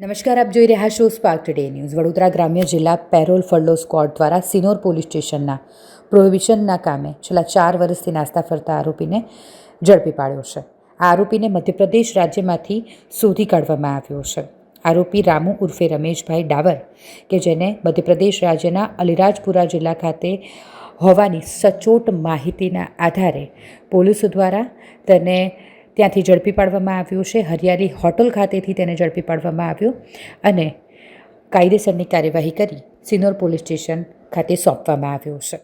નમસ્કાર, આપ જોઈ રહ્યા છો સ્પાર્ક ટુડે ન્યૂઝ વડોદરા ગ્રામ્ય જિલ્લા પેરોલ ફળડો સ્ક્વોડ દ્વારા સિનોર પોલીસ સ્ટેશનના પ્રોહિબિશનના કામે છેલ્લા ચાર વર્ષથી નાસ્તા ફરતા આરોપીને ઝડપી પાડ્યો છે. આ આરોપીને મધ્યપ્રદેશ રાજ્યમાંથી શોધી કાઢવામાં આવ્યો છે. આરોપી રામુ ઉર્ફે રમેશભાઈ ડાવર, કે જેને મધ્યપ્રદેશ રાજ્યના અલીરાજપુરા જિલ્લા ખાતે હોવાની સચોટ માહિતીના આધારે પોલીસ દ્વારા તેને ત્યાંથી ઝડપી પાડવામાં આવ્યો છે. હરિયાળી હોટલ ખાતેથી તેને ઝડપી પાડવામાં આવ્યો અને કાયદેસરની કાર્યવાહી કરી સિનોર પોલીસ સ્ટેશન ખાતે સોંપવામાં આવ્યો છે.